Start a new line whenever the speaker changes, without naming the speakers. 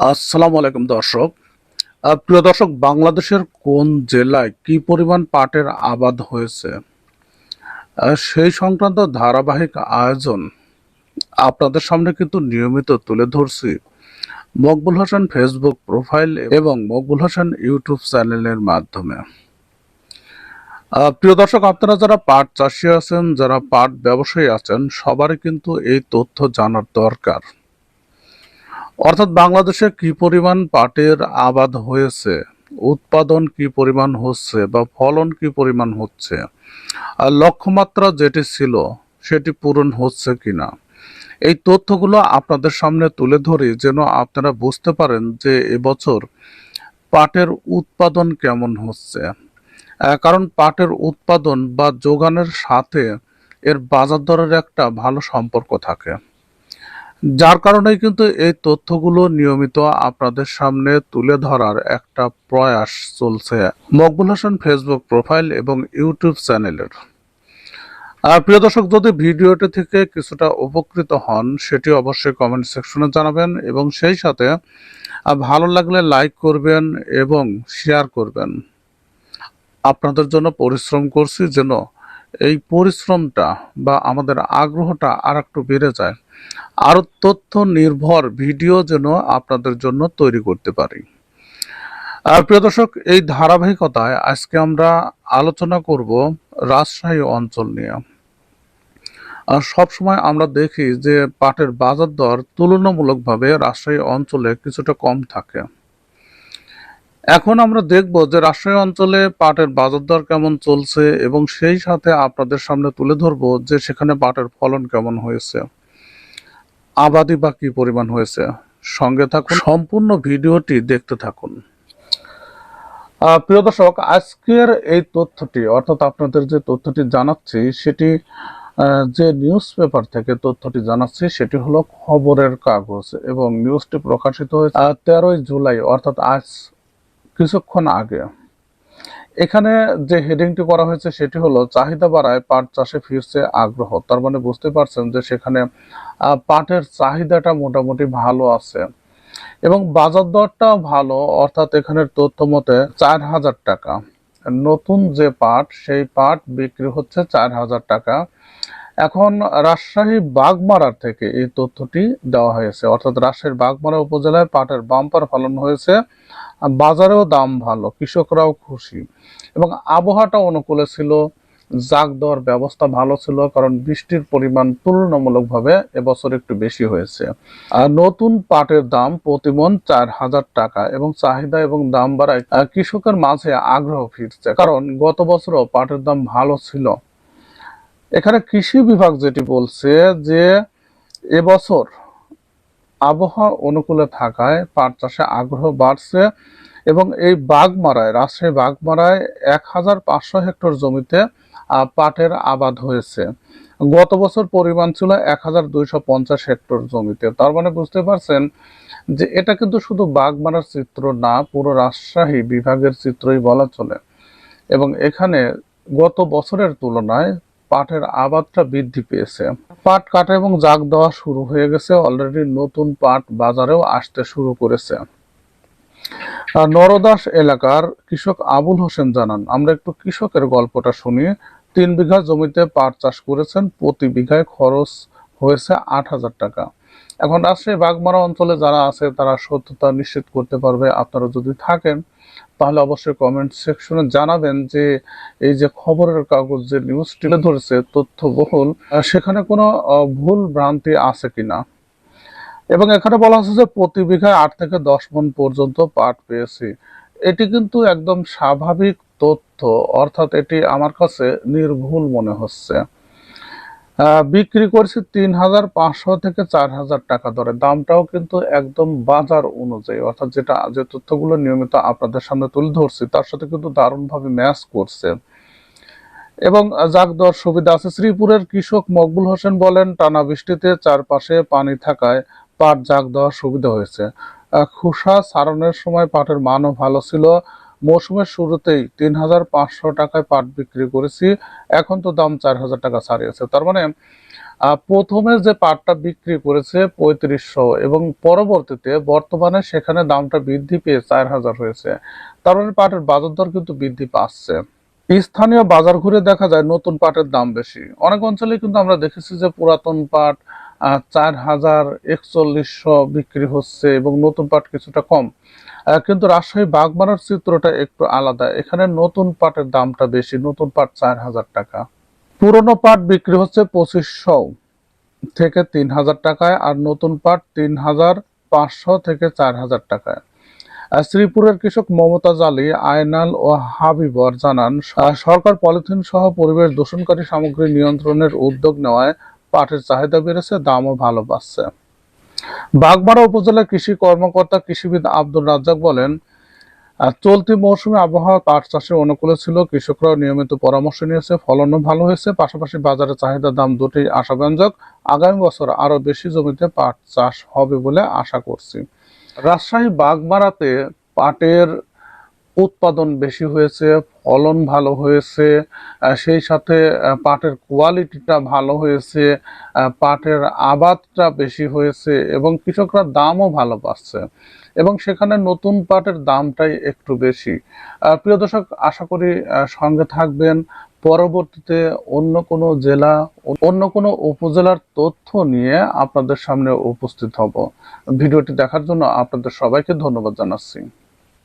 আসসালামু আলাইকুম দর্শক। প্রিয় দর্শক, বাংলাদেশের কোন জেলায় কি পরিমাণ পাটের আবাদ হয়েছে? সেই সংক্রান্ত ধারাবাহিক আয়োজন আপনাদের সামনে কিন্তু নিয়মিত তুলে ধরছি। মকবুল হোসেন ফেসবুক প্রোফাইল এবং মকবুল হোসেন ইউটিউব চ্যানেলের মাধ্যমে। প্রিয় দর্শক, আপনারা যারা পাট চাষি আছেন, যারা পাট ব্যবসায়ী আছেন, সবারই কিন্তু এই তথ্য জানার দরকার। অর্থাৎ বাংলাদেশে কি পরিমাণ পাটের আবাদ হয়েছে? উৎপাদন কি পরিমাণ হচ্ছে বা ফলন কি পরিমাণ হচ্ছে? আর লক্ষ্যমাত্রা যেটি ছিল, সেটি পূরণ হচ্ছে কিনা? এই তথ্যগুলো আপনাদের সামনে তুলে ধরি যেন আপনারা বুঝতে পারেন যে এবছর পাটের উৎপাদন কেমন হচ্ছে। কারণ পাটের উৎপাদন বা যোগানের সাথে এর বাজার দরের একটা ভালো সম্পর্ক থাকে। যার কারণেই কিন্তু এই তথ্যগুলো নিয়মিত আপনাদের সামনে তুলে ধরার একটা প্রয়াস চলছে। মকবুল হাসান ফেসবুক প্রোফাইল এবং ইউটিউব চ্যানেলের প্রিয় দর্শক, যদি ভিডিওটি থেকে কিছুটা উপকৃত হন, সেটি অবশ্যই কমেন্ট সেকশনে জানাবেন এবং সেই সাথে ভালো লাগলে লাইক করবেন এবং শেয়ার করবেন। আপনাদের জন্য পরিশ্রম করছি যেন এই পরিশ্রমটা বা আমাদের আগ্রহটা আর একটু বেড়ে যায়। আরও তথ্য নির্ভর ভিডিও যেন আপনাদের জন্য তৈরি করতে পারি। আর প্রিয় দর্শক, এই ধারাবাহিকতায় আজকে আমরা আলোচনা করব রাজশাহী অঞ্চল নিয়ে। আর সবসময় আমরা দেখি যে পাটের বাজার দর তুলনামূলকভাবে রাজশাহী অঞ্চলে কিছুটা কম থাকে। এখন আমরা দেখব যে রাজশাহী অঞ্চলে পাটের বাজার দর কেমন চলছে এবং সেই সাথে আপনাদের সামনে তুলে ধরবো যে সেখানে পাটের ফলন কেমন হয়েছে। আবাদি বা কি পরিমাণ হয়েছে। সঙ্গে থাকুন, সম্পূর্ণ ভিডিওটি দেখতে থাকুন। প্রিয় দর্শক, আজকের এই তথ্যটি, অর্থাৎ আপনাদের যে তথ্যটি জানাচ্ছি, সেটি যে নিউজ পেপার থেকে তথ্যটি জানাচ্ছি, সেটি হলো খবরের কাগজ এবং নিউজটি প্রকাশিত হয়েছে তেরোই জুলাই, অর্থাৎ আজ, কিছুক্ষণ আগে। এখানে যে হেডিংটি করা হয়েছে সেটি হলো, চাহিদা বাড়ায়, পাট চাষে ফিরছে আগ্রহ। তার মানে বুঝতে পারছেন যে সেখানে পাটের চাহিদাটা মোটামুটি ভালো আছে। এবং বাজার দরটাও ভালো, অর্থাৎ এখানের তথ্য মতে চার হাজার টাকা। নতুন যে পাট, সেই পাট বিক্রি হচ্ছে চার হাজার টাকা। এখন রাজশাহী বাগমারার থেকে এই তথ্যটি দেওয়া হয়েছে। অর্থাৎ রাজশাহীর বাগমারা উপজেলায় পাটের বাম্পার ফলন হয়েছে, বাজারেও দাম ভালো, কৃষকরাও খুশি এবং আবহাওয়াটা অনুকূলে ছিল জাগ দেওয়ার ব্যবস্থা ভালো ছিল কারণ বৃষ্টির পরিমাণ তুলনামূলকভাবে এবছর একটু বেশি হয়েছে। আর নতুন পাটের দাম প্রতিমন চার হাজার টাকা এবং চাহিদা এবং দাম বাড়ায় কৃষকের মাঝে আগ্রহ ফিরছে। কারণ গত বছরও পাটের দাম ভালো ছিল। এখানে কৃষি বিভাগ যেটি বলছে যে এবছর আবহাওয়া অনুকূলে থাকায় পাট চাষে আগ্রহ বাড়ছে এবং এই বাগমারায়, রাজশাহী বাগমারায় এক হাজার পাঁচশো হেক্টর জমিতে পাটের আবাদ হয়েছে। গত বছর পরিমাণ ছিল এক হাজার দুইশো পঞ্চাশ হেক্টর জমিতে। তার মানে বুঝতে পারছেন যে এটা কিন্তু শুধু বাগমারার চিত্র না, পুরো রাজশাহী বিভাগের চিত্রই বলা চলে। এবং এখানে গত বছরের তুলনায় পাটের আবাদটা বৃদ্ধি পেয়েছে। পাট কাটা এবং জাগ দেওয়া শুরু হয়ে গেছে অলরেডি নতুন পাট বাজারেও আসতে শুরু করেছে। নরদাস এলাকার কৃষক আবুল হোসেন জানান, আমরা একটু কৃষকের গল্পটা শুনি। তিন বিঘা জমিতে পাট চাষ করেছেন, প্রতি বিঘায় খরচ হয়েছে আট হাজার টাকা। এখন রাজশাহী বাগমারা অঞ্চলে যারা আছে, তারা সত্যতা নিশ্চিত করতে পারবে। আপনারা যদি থাকেন, তাহলে অবশ্যই কমেন্ট সেকশনে জানাবেন যে, এই যে খবরের কাগজ, যে নিউজ তুলে ধরেছে, তথ্যবহুল সেখানে কোনো ভুল ভ্রান্তি আছে কিনা? এবং এখানে বলা হচ্ছে যে, প্রতি বিঘায় আট থেকে দশ মন পর্যন্ত পাট পেয়েছি। এটি কিন্তু একদম স্বাভাবিক তথ্য, অর্থাৎ এটি আমার কাছে নির্ভুল মনে হচ্ছে। বিক্রি করছি তিন হাজার পাঁচশো থেকে চার হাজার টাকা দরে। দামটাও কিন্তু একদম বাজার অনুযায়ী, অর্থাৎ যেটা, যে তথ্যগুলো নিয়মিত আপনাদের সামনে তুলে ধরছি, তার সাথে কিন্তু দারুণভাবে ম্যাচ করছে। এবং জাগ দেওয়ার সুবিধা আছে। শ্রীপুরের কৃষক মকবুল হোসেন বলেন, টানা বৃষ্টিতে চারপাশে পানি থাকায় পাট জাগ দেওয়ার সুবিধা হয়েছে। খোসা ছাড়ানোর সময় পাটের মানও ভালো ছিল। মৌসুমের শুরুতেই তিন হাজার পাঁচশো টাকায় পাট বিক্রি করেছি। এখন তো দাম চার হাজার টাকা ছাড়িয়েছে। তার মানে প্রথমে যে পাটটা বিক্রি করেছে পঁয়ত্রিশশো এবং পরবর্তীতে বর্তমানে সেখানে দামটা বৃদ্ধি পেয়ে চার হাজার হয়েছে। তার মানে পাটের বাজার দর কিন্তু বৃদ্ধি পাচ্ছে। স্থানীয় বাজার ঘুরে দেখা যায় নতুন পাটের দাম বেশি। অনেক অঞ্চলে কিন্তু আমরা দেখেছি যে পুরাতন পাট চার হাজার একচল্লিশশো বিক্রি হচ্ছে এবং নতুন পাট কিছুটা কম। কিন্তু রাজশাহী বাগমারার চিত্রটা একটু আলাদা। এখানে নতুন পাটের দামটা বেশি, নতুন পাট চার হাজার টাকা। পুরনো পাট বিক্রি হচ্ছে পঁচিশশো থেকে তিন হাজার টাকায় আর নতুন পাট তিন হাজার পাঁচশো থেকে চার হাজার টাকায় শ্রীপুরের কৃষক মমতাজ আলী, আয়নাল ও হাবিবর জানান সরকার পলিথিন সহ পরিবেশ দূষণকারী সামগ্রী নিয়ন্ত্রণের উদ্যোগ নেওয়ায় পাটের চাহিদা বেড়েছে, দামও ভালো পাচ্ছে। বাগমারা উপজেলার কৃষি কর্মকর্তা কৃষিবিদ আব্দুল রাজ্জাক বলেন চলতি মৌসুমে আবহাওয়া পাট চাষে অনুকূলে ছিল, কৃষকরাও নিয়মিত পরামর্শ নিয়েছে, ফলনও ভালো হয়েছে, পাশাপাশি বাজারে চাহিদা দাম দুটি আশাব্যঞ্জক। আগামী বছর আরও বেশি জমিতে পাট চাষ হবে বলে আশা করছি। রাজশাহী বাগমারাতে পাটের উৎপাদন বেশি হয়েছে, ফলন ভালো হয়েছে সেই সাথে পাটের কোয়ালিটিটা ভালো হয়েছে পাটের আবাদটা বেশি হয়েছে এবং কৃষকরা দামও ভালো পাচ্ছে এবং সেখানে নতুন পাটের দামটাই একটু বেশি। প্রিয় দর্শক, আশা করি সঙ্গে থাকবেন। পরবর্তীতে অন্য কোনো জেলা, অন্য কোনো উপজেলার তথ্য নিয়ে আপনাদের সামনে উপস্থিত হব। ভিডিওটি দেখার জন্য আপনাদের সবাইকে ধন্যবাদ জানাচ্ছি।